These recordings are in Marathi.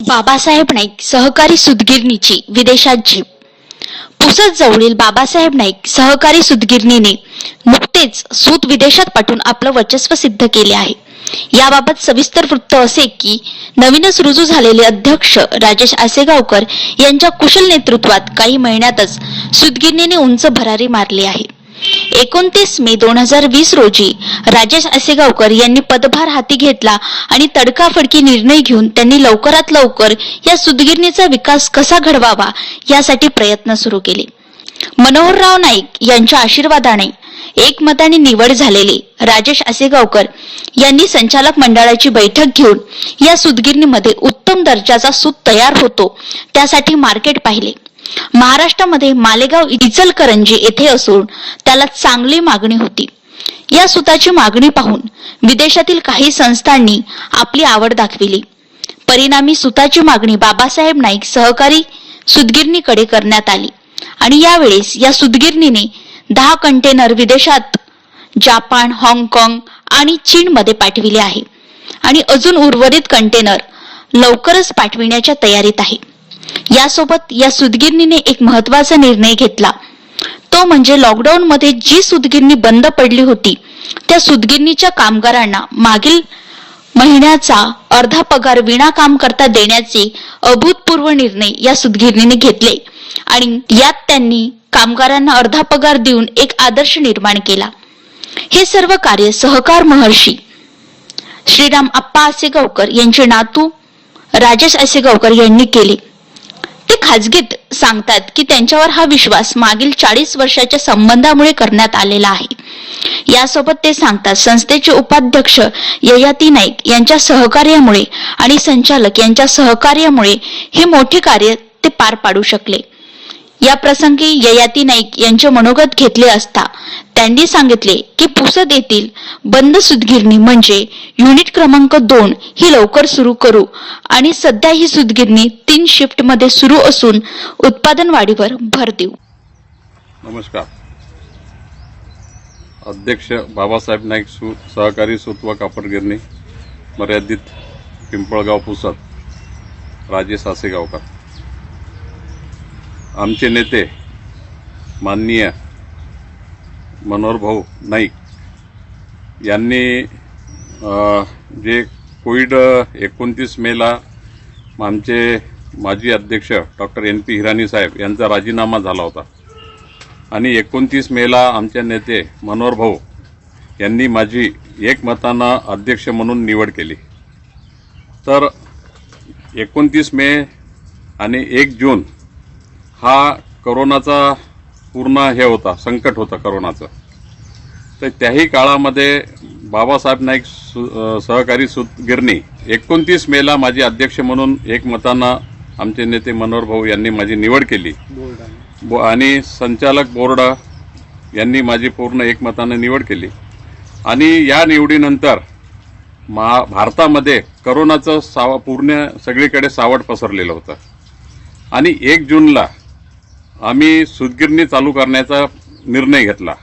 बाबासाहेब नाईक सहकारी सुदगिरणीची विदेशात जीप पुसद जवळील बाबासाहेब नाईक सहकारी सुदगिरणीने नुकतेच सूत विदेशात पाठवून आपलं वर्चस्व सिद्ध केले आहे. याबाबत सविस्तर वृत्त असे की नवीनच रुजू झालेले अध्यक्ष राजेश आसेगावकर यांच्या कुशल नेतृत्वात काही महिन्यातच सुदगिरणीने उंच भरारी मारली आहे. एकोणतीस मे दोन हजार वीस रोजी राजेश आसेगावकर यांनी पदभार हाती घेतला आणि तडकाफडकी निर्णय घेऊन त्यांनी लवकरात लवकर या सुदगिरणीचा विकास कसा घडवावा यासाठी प्रयत्न सुरू केले. मनोहरराव नाईक यांच्या आशीर्वादाने एकमताने निवड झालेले राजेश आसेगावकर यांनी संचालक मंडळाची बैठक घेऊन या सुदगिरणीमध्ये उत्तम दर्जाचा सूत तयार होतो त्यासाठी मार्केट पाहिले. महाराष्ट्रामध्ये मालेगाव इचलकरंजी येथे असून त्याला चांगली मागणी होती. या सुताची मागणी पाहून विदेशातील काही संस्थांनी आपली आवड दाखविली. परिणामी सुताची मागणी बाबासाहेब नाईक सहकारी सुदगिरणीकडे करण्यात आली आणि यावेळेस या सुदगिरणीने दहा कंटेनर विदेशात जापान हाँगकाँग आणि चीनमध्ये पाठविले आहे. आणि अजून उर्वरित कंटेनर लवकरच पाठविण्याच्या तयारीत आहे. यासोबत या सुदगिरणीने एक महत्त्वाचा निर्णय घेतला. तो म्हणजे लॉकडाऊन मध्ये जी सुदगिरणी बंद पडली होती त्या सुदगिरणीच्या कामगारांना मागील महिन्याचा अर्धा पगार विना काम करता देण्याचे अभूतपूर्व निर्णय या सुदगिरणीने घेतले. आणि यात त्यांनी कामगारांना अर्धा पगार देऊन एक आदर्श निर्माण केला. हे सर्व कार्य सहकार महर्षी श्रीराम आप्पा आसेगावकर यांचे नातू राजेश आसेगावकर यांनी केले. ते खाजगीत सांगतात की त्यांच्यावर हा विश्वास मागील चाळीस वर्षाच्या संबंधामुळे करण्यात आलेला आहे. यासोबत ते सांगतात संस्थेचे उपाध्यक्ष ययाती नाईक यांच्या सहकार्यामुळे आणि संचालक यांच्या सहकार्यामुळे हे मोठे कार्य ते पार पाडू शकले. या प्रसंगी ययाती नाईक यांचे मनोगत घेतले असता त्यांनी सांगितले की पुसद येथील बंद सुदगिरणी म्हणजे युनिट क्रमांक दोन ही लवकर सुरू करू आणि सध्या ही सुदगिरणी तीन शिफ्टमध्ये सुरू असून उत्पादन वाढीवर भर देऊ. नमस्कार. अध्यक्ष बाबासाहेब नाईक सु सहकारी सुत्व कापड गिरणी मर्यादित पिंपळगाव पुसद राजेश आसेगावकर आमचे नेते माननीय मनोहरभाऊ नाईक यांनी जे कोविड एकोणतीस मेला आमचे माजी अध्यक्ष डॉक्टर एन पी हिराणी साहेब यांचा राजीनामा झाला होता. आणि एकोणतीस मेला आमचे नेते मनोहर भाऊ यांनी माझी एकमतानं अध्यक्ष म्हणून निवड केली. तर एकोणतीस मे आणि एक जून हा करोनाचा पूर्ण हे होता संकट होतं करोनाचं. तर त्याही काळामध्ये बाबासाहेब नाईक सु सहकारी सूत गिरणी एकोणतीस मेला माझी अध्यक्ष म्हणून एकमतानं आमचे नेते मनोहर भाऊ यांनी माझी निवड केली. बो- आणि संचालक बोर्ड यांनी माझी पूर्ण एकमताने निवड केली. आणि या निवडीनंतर मा भारतामध्ये करोनाचं साव पूर्ण सगळीकडे सावट पसरलेलं होतं. आणि एक जूनला आम्ही सुतगिरणी चालू करण्याचा निर्णय घेतला.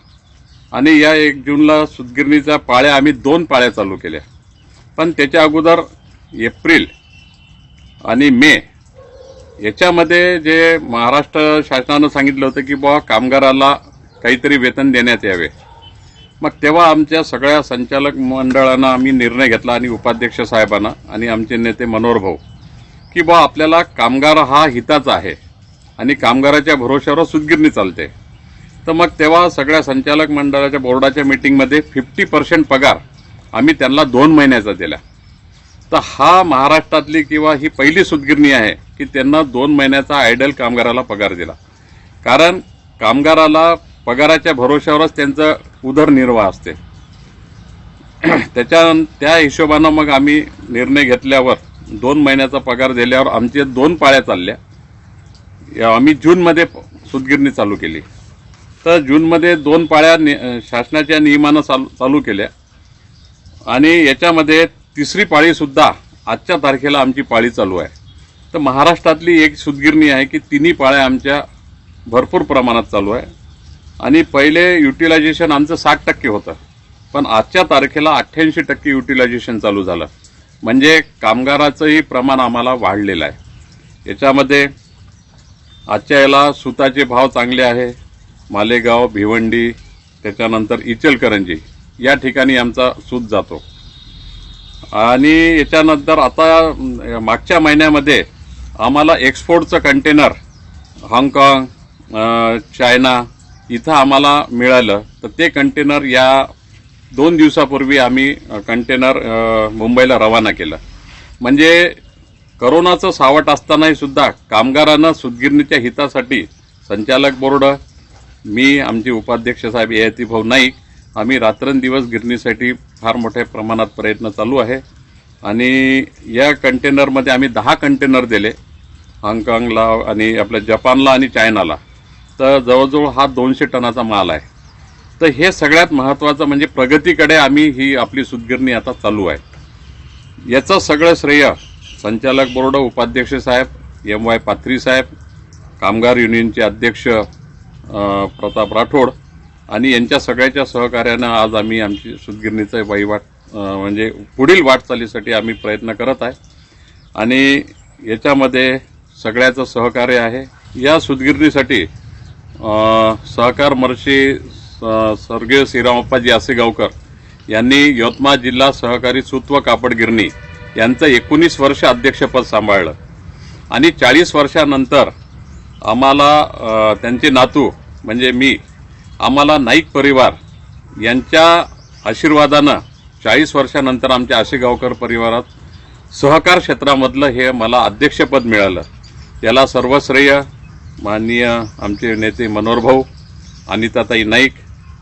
आणि या एक जूनला सुतगिरणीच्या पाळ्या आम्ही दोन पाळ्या चालू केल्या. पण त्याच्या अगोदर एप्रिल आणि मे याच्यामध्ये जे महाराष्ट्र शासनानं सांगितलं होतं की बुवा कामगाराला काहीतरी वेतन देण्यात यावे. मग तेव्हा आमच्या सगळ्या संचालक मंडळानं आम्ही निर्णय घेतला आणि उपाध्यक्ष साहेबांना आणि आमचे नेते मनोहर भाऊ की बुवा आपल्याला कामगार हा हिताचा आहे. आणि कामगाराच्या भरोश्यावर सुदगिरणी चालते. तर मग तेव्हा सगळ्या संचालक मंडळाच्या बोर्डाच्या मिटिंगमध्ये फिफ्टी पर्सेंट पगार आम्ही त्यांना दोन महिन्याचा दिला. तर हा महाराष्ट्रातली किंवा ही पहिली सुदगिरणी आहे की त्यांना दोन महिन्याचा आयडल कामगाराला पगार दिला. कारण कामगाराला पगाराच्या भरोश्यावरच त्यांचं उदरनिर्वाह असते. त्याच्या त्या हिशोबानं मग आम्ही निर्णय घेतल्यावर दोन महिन्याचा पगार दिल्यावर आमचे दोन पाळ्या चालल्या. आम्ही जूनमध्ये सुतगिरणी चालू केली. तर जूनमध्ये दोन पाळ्या नि- शासनाच्या नियमानं चालू चालू केल्या. आणि याच्यामध्ये तिसरी पाळीसुद्धा आजच्या तारखेला आमची पाळी चालू आहे. तर महाराष्ट्रातली एक सुतगिरणी आहे की तिन्ही पाळ्या आमच्या भरपूर प्रमाणात चालू आहे. आणि पहिले युटिलायझेशन आमचं साठ टक्के होतं. पण आजच्या तारखेला अठ्ठ्याऐंशी टक्के युटिलायझेशन चालू झालं. म्हणजे कामगाराचंही प्रमाण आम्हाला वाढलेलं आहे. याच्यामध्ये आजच्या याला सुताचे भाव चांगले आहे. मालेगाव भिवंडी त्याच्यानंतर इचलकरंजी. या ठिकाणी आमचा सूत जातो. आणि याच्यानंतर आता मागच्या महिन्यामध्ये आम्हाला एक्सपोर्टचं कंटेनर हाँगकाँग चायना इथं आम्हाला मिळालं. तर ते कंटेनर या दोन दिवसापूर्वी आम्ही कंटेनर मुंबईला रवाना केलं. म्हणजे करोनाचं सावट असतानाही सुद्धा कामगारांना सुदगिरणीच्या हितासाठी संचालक बोर्ड मी आमचे उपाध्यक्ष साहेब ययाती भाऊ नाईक आम्ही रात्रंदिवस गिरणीसाठी फार मोठ्या प्रमाणात प्रयत्न चालू आहे. आणि या कंटेनरमध्ये आम्ही दहा कंटेनर दिले हाँगकाँगला आणि आपल्या जपानला आणि चायनाला. तर जवळजवळ हा दोनशे टनाचा माल आहे. तर हे सगळ्यात महत्त्वाचं म्हणजे प्रगतीकडे आम्ही ही आपली सुदगिरणी आता चालू आहे. याचं सगळं श्रेय संचालक बोर्ड उपाध्यक्ष साहेब एम वाय पाथरी साहेब कामगार युनियनचे अध्यक्ष प्रताप राठोड आणि यांच्या सगळ्याच्या सहकार्यानं आज आम्ही आमची सुतगिरणीचं वहिवाट म्हणजे पुढील वाटचालीसाठी आम्ही प्रयत्न करत आहे. आणि याच्यामध्ये सगळ्याचं सहकार्य आहे. या सुदगिरणीसाठी सहकार मर्षी स- स्वर्गीय श्रीरामप्पाजी आसेगावकर यांनी यवतमाळ जिल्हा सहकारी सुत्व कापडगिरणी कापड गिरणी यांचं एकोणीस वर्ष अध्यक्षपद सांभाळलं. आणि चाळीस वर्षानंतर आम्हाला त्यांचे नातू म्हणजे मी आम्हाला नाईक परिवार यांच्या आशीर्वादानं चाळीस वर्षानंतर आमच्या आशेगावकर परिवारात सहकार क्षेत्रामधलं हे मला अध्यक्षपद मिळालं. याला सर्वश्रेय माननीय आमचे नेते मनोहर भाऊ अनिताताई नाईक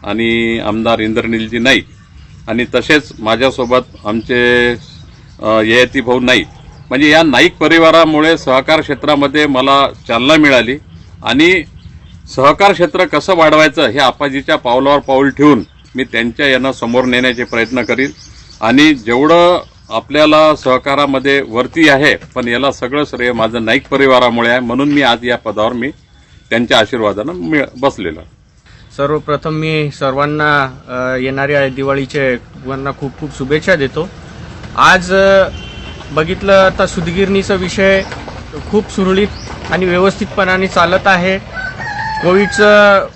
आणि आमदार इंद्रनीलजी नाईक. आणि तसेच माझ्यासोबत आमचे ययाती भाऊ नाईक म्हणजे या नाईक परिवारामुळे सहकार क्षेत्रामध्ये मला चालना मिळाली. आणि सहकार क्षेत्र कसं वाढवायचं हे आपाजीच्या पावलावर पाऊल ठेवून मी त्यांच्या यांना समोर नेण्याचे प्रयत्न करीन. आणि जेवढं आपल्याला सहकारामध्ये वरती आहे पण याला सगळं श्रेय माझं नाईक परिवारामुळे आहे म्हणून मी आज या पदावर मी त्यांच्या आशीर्वादानं मिळ बसलेलो सर्वप्रथम मी सर्वांना येणाऱ्या दिवाळीचे खूप खूप शुभेच्छा देतो. आज बघितलं तर सुदगिरणीचा विषय खूप सुरळीत आणि व्यवस्थितपणाने चालत आहे. कोविडचं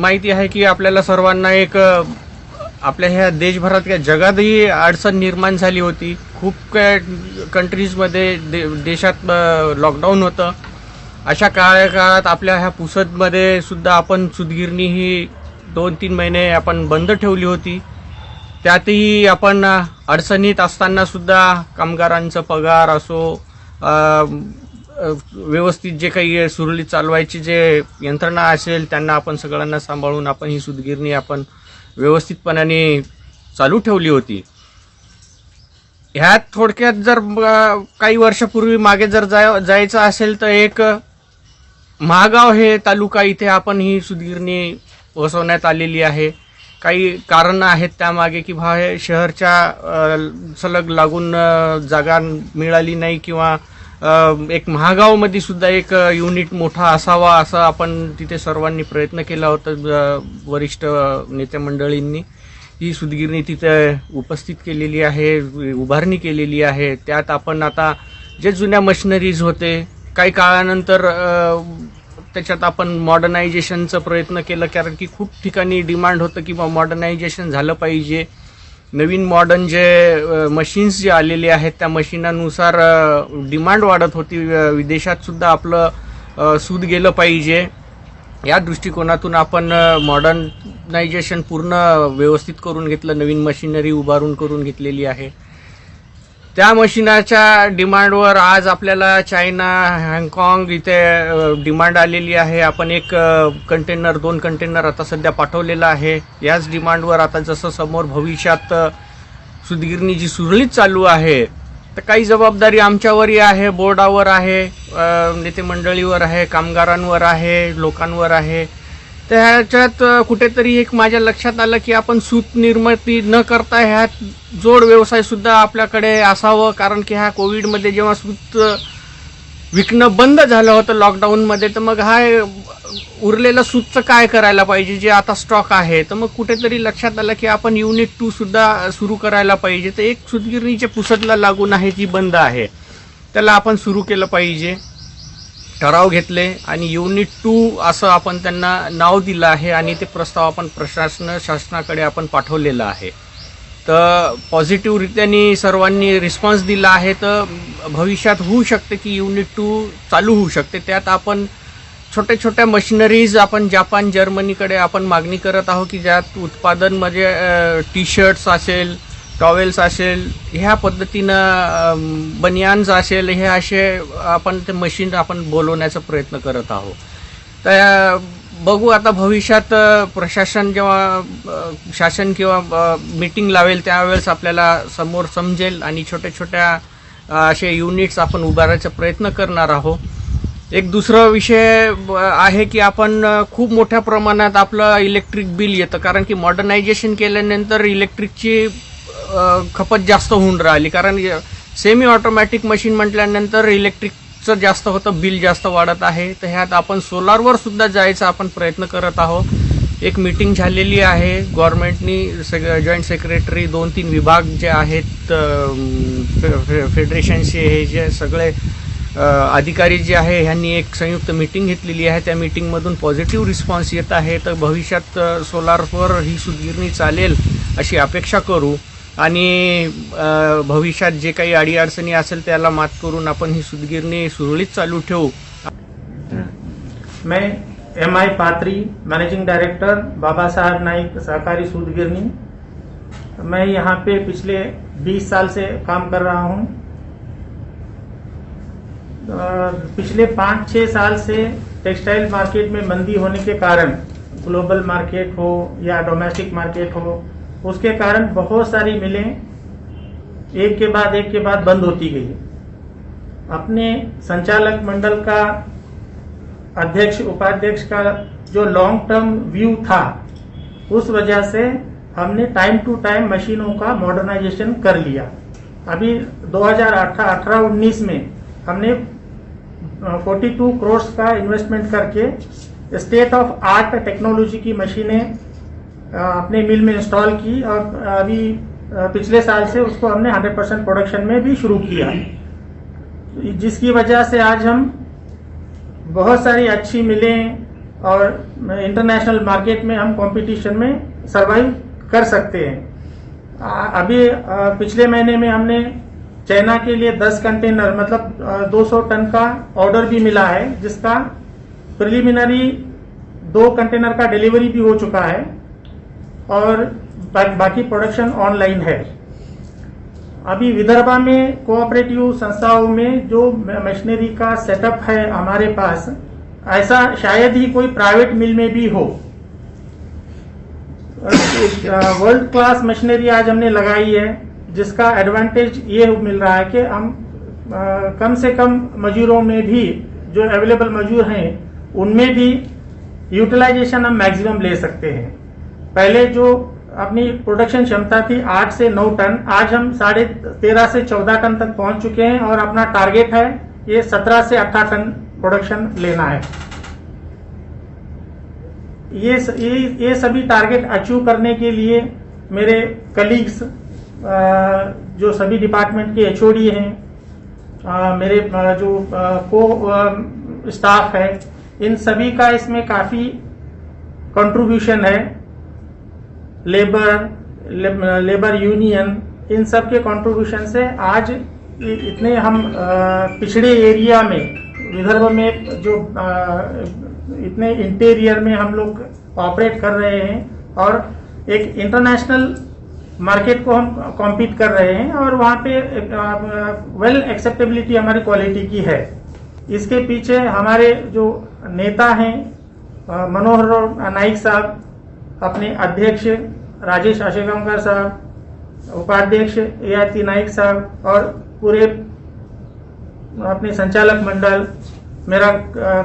माहिती आहे की आपल्याला सर्वांना एक आपल्या ह्या देशभरात किंवा जगातही अडचण निर्माण झाली होती. खूप काय कंट्रीजमध्ये दे देशात लॉकडाऊन होतं. अशा काळ्या काळात आपल्या ह्या पुसदमध्ये सुद्धा आपण सुदगिरणी ही दोन तीन महिने आपण बंद ठेवली होती. त्यातही आपण अडचणीत असताना सुद्धा कामगारांचा पगार असो व्यवस्थित जे काही सुरळीत चालवायची जे यंत्रणा असेल त्यांना आपण सगळ्यांना सांभाळून आपण ही सुदगिरणी आपण व्यवस्थितपणाने चालू ठेवली होती. ह्यात थोडक्यात जर काही वर्षापूर्वी मागे जर जाय जायचं असेल तर एक महागाव हे तालुका इथे आपण ही सुदगिरणी वसवण्यात आलेली आहे. काही कारणं आहेत त्यामागे की भा हे शहरच्या सलग लागून जागा मिळाली नाही किंवा एक महागावमध्ये सुद्धा एक युनिट मोठा असावा असं आपण तिथे सर्वांनी प्रयत्न केला होता वरिष्ठ नेते मंडळींनी. ही सुदगिरणी तिथे उपस्थित केलेली आहे उभारणी केलेली आहे. त्यात आपण आता जे जुन्या मशिनरीज होते काही काळानंतर त्याच्यात आपण मॉडर्नायझेशनचा प्रयत्न केला कारण की खूप ठिकाणी डिमांड होतं की मॉडर्नायझेशन झालं पाहिजे. नवीन मॉडर्न जे मशीन्स जे आलेले आहेत त्या मशीनानुसार डिमांड वाढत होती. विदेशातसुद्धा आपलं सूद गेलं पाहिजे. या दृष्टिकोनातून आपण मॉडर्नायझेशन पूर्ण व्यवस्थित करून घेतलं नवीन मशिनरी उभारून करून घेतलेली आहे. त्या मशिनाच्या डिमांडवर आज आपल्याला चायना हँगकाँग इथे डिमांड आलेली आहे. आपण एक कंटेनर दोन कंटेनर आता सध्या पाठवलेला आहे. याच डिमांडवर आता जसं समोर भविष्यात सुदगिरणी जी सुरळीत चालू आहे तर काही जबाबदारी आमच्यावरही आहे बोर्डावर आहे नेते मंडळीवर आहे कामगारांवर आहे लोकांवर आहे. तर ह्याच्यात कुठेतरी एक माझ्या लक्षात आलं की आपण सूत निर्मिती न करता ह्यात जोड व्यवसाय सुद्धा आपल्याकडे असावं. कारण की ह्या कोविडमध्ये जेव्हा सूत विकणं बंद झालं होतं लॉकडाऊनमध्ये तर मग हा उरलेलं सूतचं काय करायला पाहिजे? जे आता स्टॉक आहे. तर मग कुठेतरी लक्षात आलं की आपण युनिट टू सुद्धा सुरू करायला पाहिजे. तर एक सुतगिरणीच्या पुसतला लागून आहे जी बंद आहे. त्याला आपण सुरू केलं पाहिजे. ठराव घेतले आणि युनिट टू असं आपण त्यांना नाव दिलं आहे आणि ते प्रस्ताव आपण प्रशासन शासनाकडे आपण पाठवलेला आहे. तर पॉझिटिव्हरित्याने सर्वांनी रिस्पॉन्स दिला आहे तर भविष्यात होऊ शकते की युनिट टू चालू होऊ शकते. त्यात आपण छोट्या छोट्या मशिनरीज आपण जापान जर्मनीकडे आपण मागणी करत आहोत की ज्यात उत्पादन म्हणजे टी शर्ट्स असेल टॉवेल्स असेल ह्या पद्धतीनं बनियान्स असेल हे असे आपण ते मशीन आपण बोलवण्याचा प्रयत्न करत आहोत. तर बघू आता भविष्यात प्रशासन जेव्हा शासन किंवा मीटिंग लावेल त्यावेळेस आपल्याला समोर समजेल आणि छोट्या छोट्या असे युनिट्स आपण उभारायचा प्रयत्न करणार आहोत. एक दुसरा विषय ब- आहे की आपण खूप मोठ्या प्रमाणात आपलं इलेक्ट्रिक बिल येतं. कारण की मॉडर्नायझेशन केल्यानंतर इलेक्ट्रिकची खपत जास्त होऊन राहिली. कारण सेमी ऑटोमॅटिक मशीन म्हटल्यानंतर इलेक्ट्रिकचं जास्त होतं बिल जास्त वाढत आहे. तर ह्यात आपण सोलारवर सुद्धा जायचा आपण प्रयत्न करत आहोत. एक मीटिंग झालेली आहे. गव्हर्मेंटनी सग जॉईंट सेक्रेटरी दोन तीन विभाग जे आहेत फे- फे- फेडरेशनचे हे जे सगळे अधिकारी जे आहे ह्यांनी एक संयुक्त मीटिंग घेतलेली आहे. त्या मीटिंगमधून पॉझिटिव्ह रिस्पॉन्स येत आहे. तर भविष्यात सोलारवर ही सुदगिरणी चालेल अशी अपेक्षा करू. आणि भविष्यात जे काही अडीअडचणी असेल त्याला मात करून आपण ही चालू मैं M I Patri managing director Baba Sahab Naik सहकारी सूद मैं यहाँ पे पिछले 20 साल से काम कर रहा हूँ। पिछले पाँच छः साल से टेक्सटाइल मार्केट में मंदी होने के कारण, ग्लोबल मार्केट हो या डोमेस्टिक मार्केट हो उसके कारण बहुत सारी मिलें, एक के बाद एक के बाद बंद होती गई अपने संचालक मंडल का अध्यक्ष, उपाध्यक्ष का जो लॉन्ग टर्म व्यू था, उस वजह से हमने टाइम टू टाइम मशीनों का मॉडर्नाइजेशन कर लिया। अभी 2018-19 में हमने 42 करोड़ का इन्वेस्टमेंट करके स्टेट ऑफ़ आर्ट टेक्नोलॉजी की मशीनें अपने मिल में इंस्टॉल की और अभी पिछले साल से उसको हमने 100 परसेंट प्रोडक्शन में भी शुरू किया। जिसकी वजह से आज हम बहुत सारी अच्छी मिलें और इंटरनेशनल मार्केट में हम कंपटीशन में सरवाइव कर सकते हैं। अभी पिछले महीने में हमने चाइना के लिए 10 कंटेनर मतलब आ, 200 टन का ऑर्डर भी मिला है जिसका प्रिलिमिनरी दो कंटेनर का डिलीवरी भी हो चुका है। और बा, बाकी प्रोडक्शन ऑनलाइन है। अभी विदर्भा में कोऑपरेटिव संस्थाओं में जो मशीनरी का सेटअप है हमारे पास ऐसा शायद ही कोई प्राइवेट मिल में भी हो। वर्ल्ड क्लास मशीनरी आज हमने लगाई है जिसका एडवांटेज ये मिल रहा है कि हम कम से कम मजूरों में भी जो अवेलेबल मजूर हैं उनमें भी यूटिलाइजेशन हम मैक्सिमम ले सकते हैं। पहले जो अपनी प्रोडक्शन क्षमता थी आठ से नौ टन, आज हम साढ़े तेरह से चौदह टन तक पहुँच चुके हैं और अपना टारगेट है ये सत्रह से अठारह टन प्रोडक्शन लेना है। ये ये ये सभी टारगेट अचीव करने के लिए मेरे कलीग्स जो सभी डिपार्टमेंट के एचओडी हैं मेरे जो को स्टाफ है, इन सभी का इसमें काफ़ी कंट्रीब्यूशन है। लेबर लेबर यूनियन इन सब के कंट्रीब्यूशन से आज इतने हम पिछड़े एरिया में, विदर्भ में जो इतने इंटीरियर में हम लोग ऑपरेट कर रहे हैं और एक इंटरनेशनल मार्केट को हम कॉम्पीट कर रहे हैं और वहाँ पे वेल एक्सेप्टेबिलिटी हमारी क्वालिटी की है। इसके पीछे हमारे जो नेता हैं मनोहर नाइक साहब, अपने अध्यक्ष राजेश आशेगांवकर साहब, उपाध्यक्ष A R T Naik Sahab और पूरे अपने संचालक मंडल, मेरा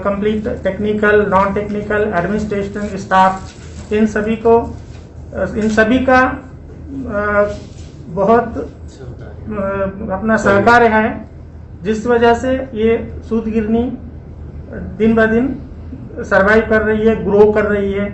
complete technical non technical administration staff in सभी को इन सभी का बहुत अपना सहकार्य है, जिस वजह से ये सूद गिरनी दिन ब दिन सर्वाइव कर रही है ग्रो कर रही है।